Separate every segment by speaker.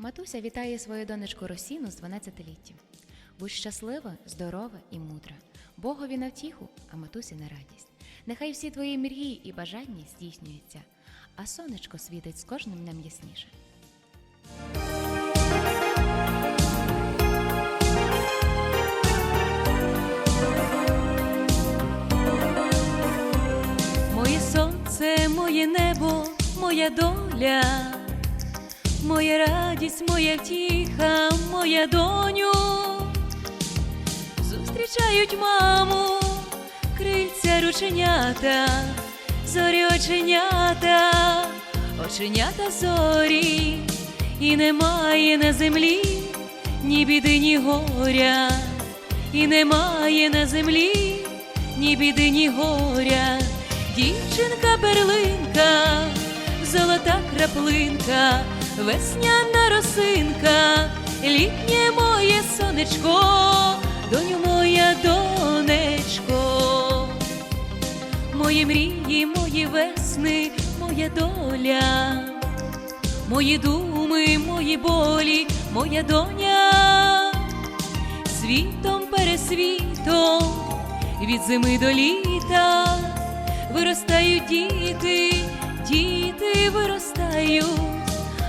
Speaker 1: Матуся вітає свою донечку Росіну з 12-літтям. Будь щаслива, здорова і мудра. Богові на втіху, а матусі на радість. Нехай всі твої мрії і бажання здійснюються, а сонечко світить з кожним днем ясніше.
Speaker 2: Моє сонце, моє небо, моя доля, моя радість, моя втіха, моя доню. Зустрічають маму, крильця рученята, зорі оченята, оченята зорі, і немає на землі ні біди, ні горя, і немає на землі ні біди, ні горя, дівчинка перлинка, золота краплинка, весняна росинка, літнє моє сонечко, доню моя донечко, мої мрії, мої весни, моя доля, мої думи, мої болі, моя доня. Світом пересвітом, від зими до літа виростають діти,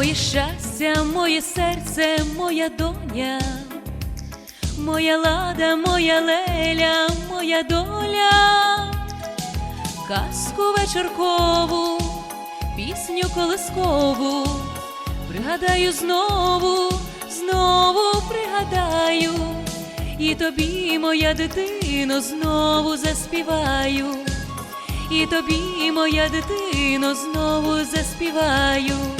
Speaker 2: Моє щастя, моє серце, моя доня, моя лада, моя леля, моя доля, казку вечіркову, пісню колискову, пригадаю знову, знову пригадаю, і тобі, моя дитино, знову заспіваю, і тобі, моя дитино, знову заспіваю.